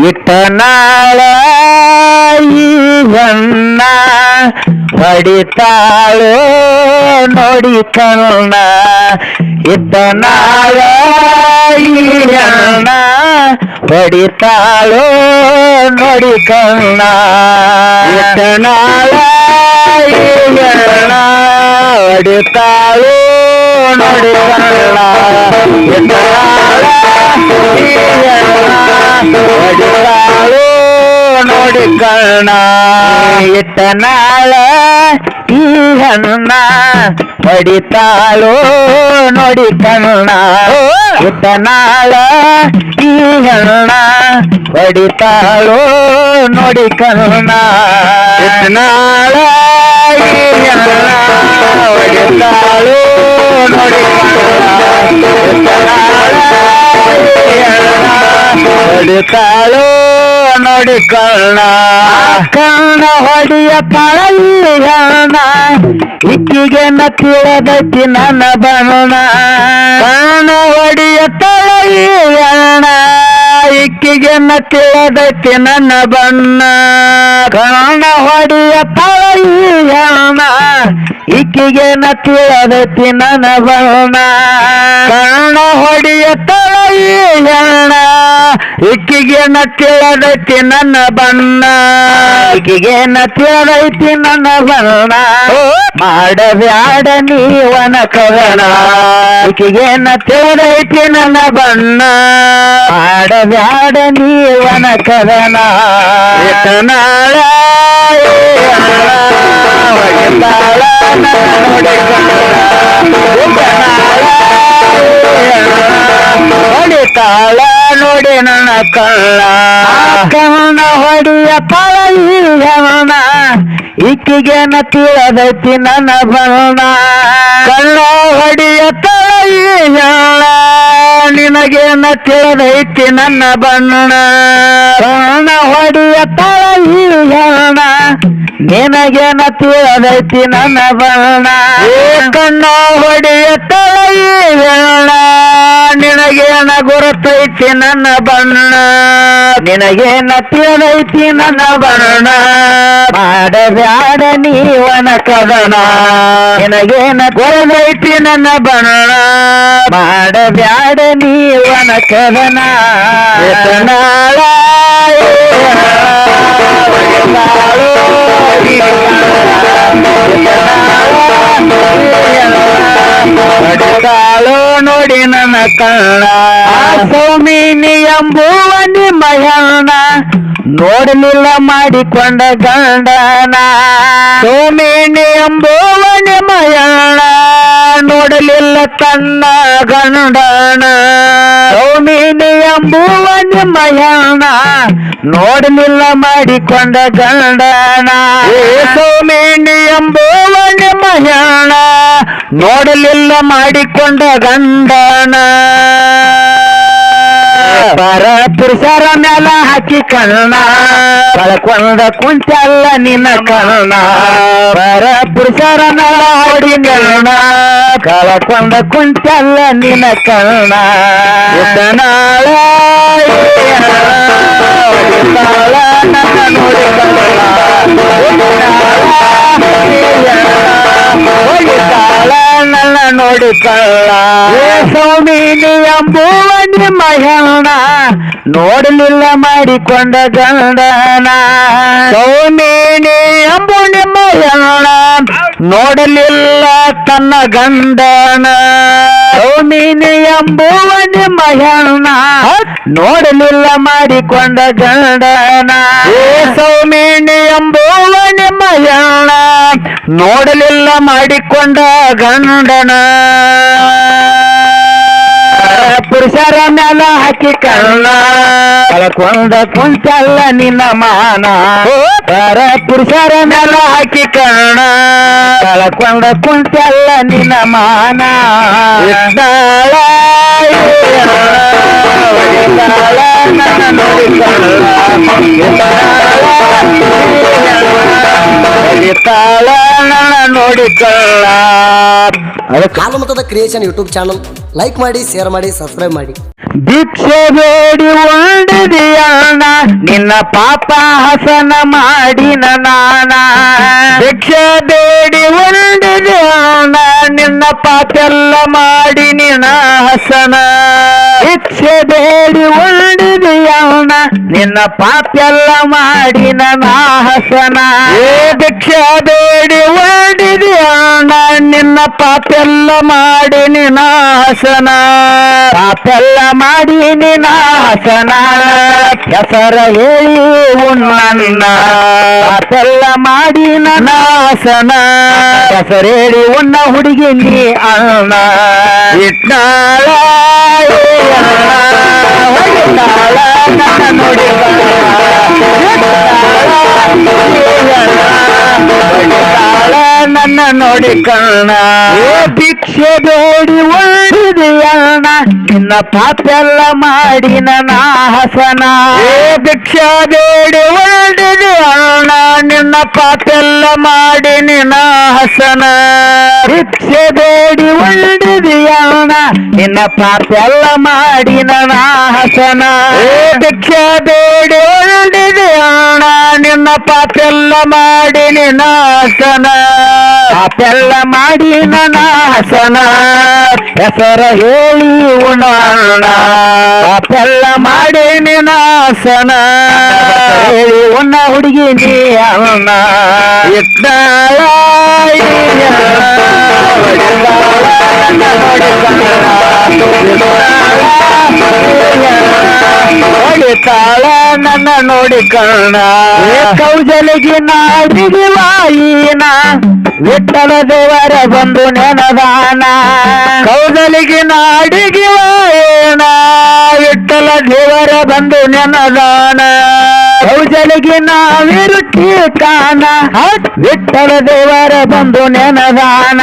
ಇಟ್ಟ ನಾಳ ಈ ಹೆಣ್ಣ ಹೊಡಿತಾಳು ನೋಡಿ ಕಣ್ಣ ಇಟ್ಟ ನಾಳ ಈ ನೋಡಿ ಕಣ್ಣ ಇಟ್ಟ ನಾಳ ಈ ಹಣ್ಣ ಹೊಡಿತಾಳು ನೋಡಿ ಕಣ್ಣ ಇಟ್ಟ ನಾಳ ಈ ಹಣ್ಣ ಹೊಡಿತಾಳು ನೋಡಿ ಕಣ್ಣ ಇಟ್ಟ ನೋಡಿ ಕರ್ಣ. ಕಣ್ಣ ಹೊಡಿಯ ಪಳಯ್ಯಣ ಇಕ್ಕಿಗೆ ತಿಳಿದೈತಿ ನನ್ನ ಬಣ್ಣ. ಕರ್ಣ ಹೊಡಿಯ ತಳಯ್ಯಣ ಇಕ್ಕಿಗೆ ತಿಳಿದೈತಿ ನನ್ನ ಬಣ್ಣ. ಕರ್ಣ ಹೊಡಿಯ ತಳಯ್ಯಣ ಇಕ್ಕಿಗೆ ನ ತಿಳಿದೈತಿ ನನ್ನ ಬಣ್ಣ. ಕಣ್ಣ ಹೊಡಿಯ ತಳಯ್ಯಣ ಇಕ್ಕಿಗೆ ನ ತಿಳಿದೈತಿ ನನ್ನ ಬಣ್ಣ. ಇಕ್ಕಿಗೆ ನ ತಿಳಿದೈತಿ ನನ್ನ ಬಣ್ಣ. ಮಾಡಬ್ಯಾಡ ನೀವನ ಕವಣ ಇಕ್ಕಿಗೆ ನ ತಿಳಿದೈತಿ ನನ್ನ ಬಣ್ಣ. ಮಾಡಬ್ಯಾಡ ನೀವನ ಕವನ ನೋಡಿ ನನ್ನ ಕಳ್ಳ. ಕಣ್ಣ ಹೊಡಿಯ ಪಳಯ್ಯವನ ಇಕ್ಕಿಗೆ ತಿಳಿದೈತಿ ನನ್ನ ಬಣ್ಣ. ಕಣ್ಣ ಹೊಡಿಯ ತಳಯ್ಯಳ ನಿನಗೆ ತಿಳಿದೈತಿ ನನ್ನ ಬಣ್ಣ. ಕಣ್ಣ ಹೊಡಿಯ ತಳಯ್ಯಳ ನಿನಗೆ ಅದೈತಿ ತಿಳಿದೈತಿ ನನ್ನ ಬಣ್ಣ. ಕಣ್ಣ ಹೊಡೆಯ ತಲೈ ಬೆಳ್ಳ ನಿನಗೇನ ಗುರುತೈತಿ ನನ್ನ ಬಣ್ಣ. ನಿನಗೇನ ತಿಳಿದೈತಿ ನನ್ನ ಬಣ್ಣ. ಮಾಡಬ್ಯಾಡ ನೀವನ ಕದನ ನಿನಗೇನ ಗುರುತೈತಿ ನನ್ನ ಬಣ್ಣ. ಮಾಡಬ್ಯಾಡ ನೀವನ ಕದನ ಎತ್ತನಾಳ ಕಾಳು ನೋಡಿ ನನ್ನ ಕಣ್ಣ ಸೌಮಿನಿ ಎಂಬುವ ನಿಮ್ಮಯಣ್ಣ ನೋಡಲಿಲ್ಲ ಮಾಡಿಕೊಂಡ ಗಂಡನ. ಸೌಮಿನಿ ಎಂಬುವ ನೋಡಲಿಲ್ಲ ತನ್ನ ಗಂಡನ ಸೌಮಿನಿ ಎಂಬುವ ನಿಮ್ಮಯಣ್ಣ ನೋಡಲಿಲ್ಲ ಮಾಡಿಕೊಂಡ ಗಂಡನ. ಸೌಮಿನಿ ಎಂಬುವ ನಿಮ್ಮಯಣ್ಣ ನೋಡಲಿಲ್ಲ ಮಾಡಿಕೊಂಡ ಗಂಡನ. ಪರ ಪುರುಷರ ಮೇಲ ಹಾಕಿ ಕಣ್ಣ ಕಳ್ಕೊಂಡ ಕುಂಚಲ್ಲ ನಿನ್ನ ಕಣ್ಣ ಪರ ಪುರುಷರ ಮೇಲ ಹೊಡಿ ಕಣ್ಣ ಕಳ್ಕೊಂಡ ಕುಂಚಲ್ಲ ನಿನ್ನ ಕಣ್ಣ ನಾಳ ನನ್ನ ನೋಡಿ ಕಳ್ಳ ನನ್ನ ನೋಡಿ ಕಳ್ಳ ಸೌಮಿನಿ ಎಂಬುವ ನಿಮ್ಮ ಹೆಣ್ಣ ನೋಡಲಿಲ್ಲ ಮಾಡಿಕೊಂಡ ಗಂಡನ. ಸೌಮಿನಿ ಎಂಬು ನಿಮ್ಮ ಹೆಣ್ಣ ನೋಡಲಿಲ್ಲ ತನ್ನ ಗಂಡನ. ಸೌಮಿನಿ ಎಂಬುವ ನಿಮ್ಮ ಹೆಣ್ಣ ನೋಡಲಿಲ್ಲ ಮಾಡಿಕೊಂಡ ಗಂಡನ. ಸೌಮಿನಿ ಎಂಬುವ ನಿಮ್ಮ ಹೆಣ್ಣ ನೋಡಲಿಲ್ಲ ಮಾಡಿಕೊಂಡ ಗಂಡನ. ಪುರುಷರ ಮೇಲ ಹಾಕಿ ಕಣ್ಣ ಕಳ್ಕೊಂಡ ಕುಂಚಲ್ಲ ನಿನ್ನ ಮಾನ. ಪರ ಪುರುಷರ ಮೇಲ ಹಾಕಿ ಕಣ್ಣ ಕಳ್ಕೊಂಡ ಕುಂಚಲ್ಲ ನಿನ್ನ ಮಾನ. ಇದ್ದಾಳ ಹೊಡಿತಾಳ ನನ್ನ ನೋಡಿ ಹೊಡಿತಾಳ ನನ್ನ ನೋಡಿ ಕಳ್ಳ ಅದಕ್ಕೆ ಹಾಲು ಮತದ ಕ್ರಿಯೇಷನ್ ಯೂಟ್ಯೂಬ್ ಚಾನಲ್ ಲೈಕ್ ಮಾಡಿ ಶೇರ್ ಮಾಡಿ ಸಬ್ಸ್ಕ್ರೈಬ್ ಮಾಡಿ. ಭಿಕ್ಷೆ ಬೇಡಿ ಉಂಡಿದೆಯಣ್ಣ ನಿನ್ನ ಪಾಪ ಹಸನ ಮಾಡಿನ ನಾನ. ಭಿಕ್ಷೆ ಬೇಡಿ ಉಂಡಿದೆಯಣ್ಣ ನಿನ್ನ ಪಾಪೆಲ್ಲ ಮಾಡಿ ನಿನ್ನ ಹಸನ. ಭಿಕ್ಷೆ ಬೇಡಿ ಉಂಡಿದೆಯಣ್ಣ ನಿನ್ನ ಪಾಪೆಲ್ಲ ಮಾಡಿನ ನನ್ನ ಹಸನ ಭಿಕ್ಷೆ ಬೇಡಿ ಅಣ್ಣ ನಿನ್ನ ಪಾಪೆಲ್ಲ ಮಾಡಿ ನಿನ್ನ ಹಸನ ಪಾಪೆಲ್ಲ ಮಾಡಿ ನಿನ್ನ ಹಸನ ಹೆಸರ ಹೇಳಿ ಉನ್ನ ಪಾಪೆಲ್ಲ ಮಾಡಿ ನನ್ನ ಹಸನ ಹೇಳಿ ಉನ್ನ ಹುಡುಗಿ ನೀ ಅಣ್ಣ. ಇಟ್ಟಾಳ ಹೊಡಿತಾಳ ನನ್ನ ನೋಡಿ ನನ್ನ ನೋಡಿ ಕಣ್ಣ ನಿನ್ನ ಒಳ್ಳಿದೆಯಣ್ಣ ನಿನ್ನ ಪಾಪೆಲ್ಲ ಮಾಡಿ ನನ್ನ ಹಸನ. ಏ ಭಿಕ್ಷೆ ಬೇಡಿ ಒಳ್ಳಿದೆಯಣ್ಣ ನಿನ್ನ ಪಾಪೆಲ್ಲ ಮಾಡಿ ನಿನ್ನ ಹಸನ. ಭಿಕ್ಷೆ ಬೇಡಿ ಒಳ್ಳಿದೆಯಣ್ಣ ನಿನ್ನ ಪಾಪೆಲ್ಲ ಮಾಡಿನ ನಾ ಹಸನ. ಏ ಭಿಕ್ಷಾ ಬೇಡಿ ಒಳ್ಳಿದೆಯಣ್ಣ ನಿನ್ನ ಪಾಪೆಲ್ಲ ಮಾಡಿ ನಿನ್ನ ಹಸನ. ಪಾಪೆಲ್ಲ ಮಾಡಿ ನನ್ನ ಹಸನ, ಹೆಸರ ಹೇಳಿ ಉಣ್ಣೋಣ ಅಪೆಲ್ಲ ಮಾಡಿ ನಿನ್ನ ಹೇಳಿ ಉಣ್ಣ ಹುಡುಗಿ ನೀ ಅಣ್ಣ. ಇಟ್ಟಾಳ ಹೊಡಿತಾಳ ನನ್ನ ನೋಡಿ ಕರ್ಣ ಕೌಜಲಿಗೆ ನಾಡಿಗೆ ವಾಯಿನ. ವಿಠಲ ದೇವರ ಬಂದು ನೆನದಾನ ಕೌದಲಿಗೆ ನಾಡಿಗೆ ವಾಯನ. ವಿಠಲ ದೇವರ ಬಂದು ನೆನದಾನ. ಕೌಜಲಿಗೆ ನಾವಿರು ಕಾನ ವಿಠಲ ದೇವರ ಬಂದು ನೆನದಾನ.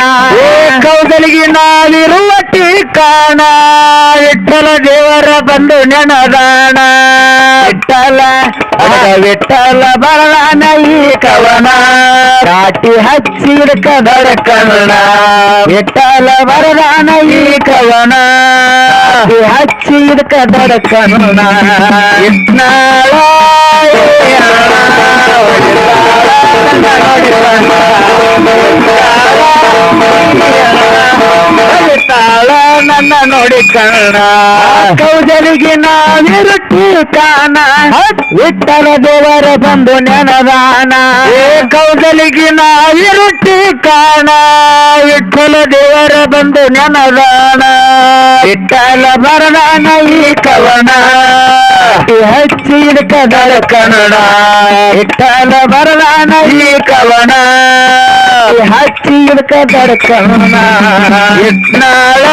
ಕೌದಲಿಗೆ ನಾವಿರುವ ಟೀಕಾಣ ವಿಠಲ ದೇವರ ಬಂದು ನೆನದಾನ. ವಿಠಲ ವಿಠಲ ಬರಲಾನ ಈ ಕವನ. ಕಾಟಿ ಹಚ್ಚಿ ಕದರ ಕಣ್ಣ ವಿಠಲ ಬರದಾನ ಈ ಕವನ. ಕಾಟಿ ಹಚ್ಚಿ ಕದರ ಕಣ್ಣ ಇಟ್ನಾಳ ನನ್ನ ನೋಡಿ ಕಣ್ಣ ಕೌಜಲಿಗೆ ನಾವಿರುತ್ತಿ ಕಾಣ. ವಿಠಲ ದೇವರ ಬಂದು ನೆನದಾನ ಕೌಜಲಿಗೆ ನಾವಿರುತ್ತಿ ಕಾಣ ವಿಠಲ ದೇವರ ಬಂದು ನೆನದಾನ ವಿಠಲ ಬರದಾನ ಈ ಕವನ ಹಚ್ಚಿ ಕದಳ ಕನ್ನಡ ವಿಠಲ ಬರದಾನ ಈ ಕವನ ಹಚ್ಚಿ ಕದಳ ಕನ್ನಡ ಇಟ್ನಾಳ